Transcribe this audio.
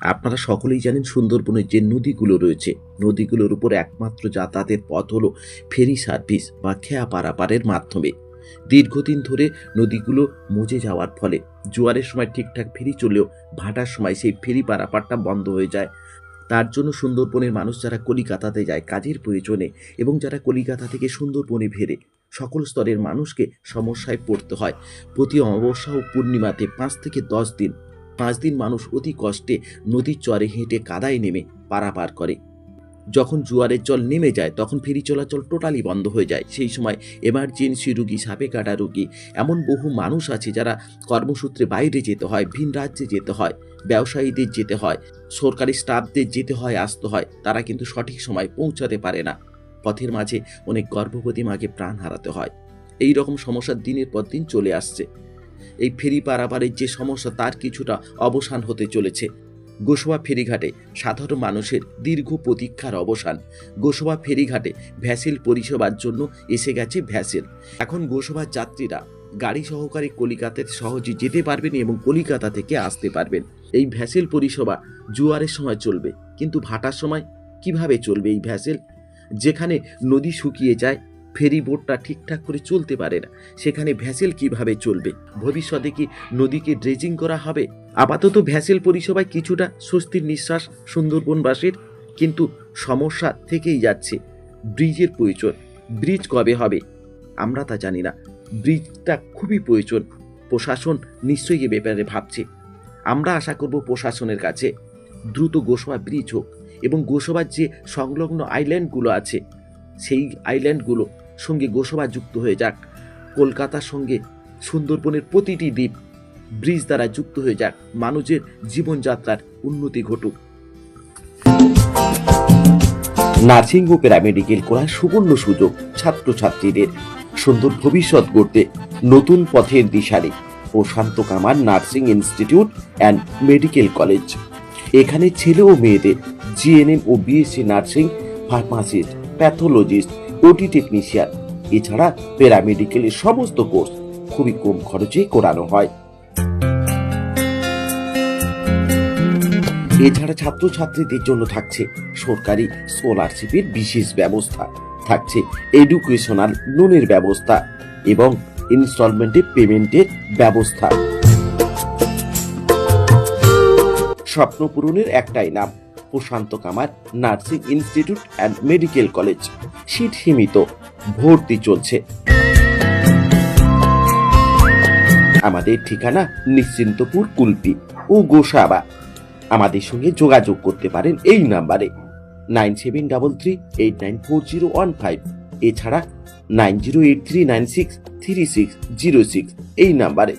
আপনারা সকলেই জানেন সুন্দরবনের যে নদীগুলো রয়েছে, নদীগুলোর উপর একমাত্র যাতায়াতের পথ হলো ফেরি সার্ভিস বা খেয়া পারাপারের মাধ্যমে। দীর্ঘদিন ধরে নদীগুলো মজে যাওয়ার ফলে জোয়ারের সময় ঠিকঠাক ফেরি চললেও ভাটার সময় সেই ফেরি পারাপারটা বন্ধ হয়ে যায়। তার জন্য সুন্দরবনের মানুষ যারা কলিকাতাতে যায় কাজের প্রয়োজনে এবং যারা কলিকাতা থেকে সুন্দরবনে ফেরে সকল স্তরের মানুষকে সমস্যায় পড়তে হয়। প্রতি অমাবস্যা ও পূর্ণিমাতে পাঁচ থেকে দশ দিন পাঁচ দিন মানুষ অতি কষ্টে নদীর চরে হেঁটে কাদায় নেমে পারাপার করে। যখন জোয়ারের জল নেমে যায়, তখন ফেরি চলাচল টোটালি বন্ধ হয়ে যায়। সেই সময় এমার্জেন্সি রুগী, সাপে কাটা রুগী, এমন বহু মানুষ আছে যারা কর্মসূত্রে বাইরে যেতে হয়, ভিন রাজ্যে যেতে হয়, ব্যবসায়ীদের যেতে হয়, সরকারি স্টাফদের যেতে হয়, আসতে হয়। তারা কিন্তু সঠিক সময় পৌঁছাতে পারে না। পথের মাঝে অনেক গর্ভবতী মাকে প্রাণ হারাতে হয়। এই রকম সমস্যা দিনের পর দিন চলে আসছে। এই ফেরি পারাপারের যে সমস্যা, তার কিছুটা অবসান হতে চলেছে। গোসবা ফেরিঘাটে সাধারণ মানুষের দীর্ঘ প্রতীক্ষার অবসান। গোসবা ফেরিঘাটে ভ্যাসেল পরিষেবার জন্য এসে গেছে ভ্যাসেল। এখন গোসবার যাত্রীরা গাড়ি সহকারে কলিকাতাতে সহজে যেতে পারবেন এবং কলিকাতা থেকে আসতে পারবেন। এই ভ্যাসেল পরিষেবা জুয়ারের সময় চলবে। কিন্তু ভাটার সময় কীভাবে চলবে এই ভ্যাসেল? যেখানে নদী শুকিয়ে যায় ফেরি বোটটা ঠিকঠাক করে চলতে পারে না। সেখানে ভ্যাসেল কীভাবে চলবে? ভবিষ্যতে কি নদীকে ড্রেজিং করা হবে? আপাতত ভ্যাসেল পরিষেবায় কিছুটা স্বস্তির নিঃশ্বাস সুন্দরবনবাসীর, কিন্তু সমস্যা থেকেই যাচ্ছে ব্রিজের প্রয়োজন। ব্রিজ কবে হবে? আমরা তা জানি না। ব্রিজটা খুবই প্রয়োজন। প্রশাসন নিশ্চয়ই এ ব্যাপারে ভাবছে। আমরা আশা করব প্রশাসনের কাছে দ্রুত গোসবা ব্রিজ হোক এবং গোসবার যে সংলগ্ন আইল্যান্ডগুলো আছে সেই আইল্যান্ডগুলো সঙ্গে গোসবা যুক্ত হয়ে যাক। কলকাতার সঙ্গে সুন্দরবনের প্রতিটি দ্বীপ ব্রিজ দ্বারা যুক্ত হয়ে যাক। মানুষের জীবনযাত্রার উন্নতি ঘটুক। নার্সিং ও প্যারামেডিকেল করার সুবর্ণ সুযোগ ছাত্রছাত্রীদের। সুন্দর ভবিষ্যৎ গড়তে নতুন পথের দিশারি Prashanta Kamar nursing institute and medical college. এখানে ছেলে ও মেয়েদের জিএনএম ও BSc nursing pharmacist, pathologist, OT technician. এছাড়া প্যারামেডিকেলের সমস্ত কোর্স খুবই কম খরচেই করানো হয়। এছাড়া ছাত্রছাত্রীদের জন্য থাকছে সরকারি স্কলারশিপের বিশেষ ব্যবস্থা। থাকছে এডুকেশনাল লোনের ব্যবস্থা এবং ইনস্টলমেন্টে পেমেন্টের ব্যবস্থা। স্বপ্ন পূরণের একটাই নাম Prashanta Kamar, nursing institute and medical college. Seat সীমিত, ভর্তি চলছে। আমাদের ঠিকানা নিশ্চিন্তপুর, কুলপি ও গোসাবা আমাদের সঙ্গে যোগাযোগ করতে পারেন এই নাম্বারে। Nine seven double three eight nine four zero one five. এছাড়া nine zero eight three nine six three six zero six এই নাম্বারে।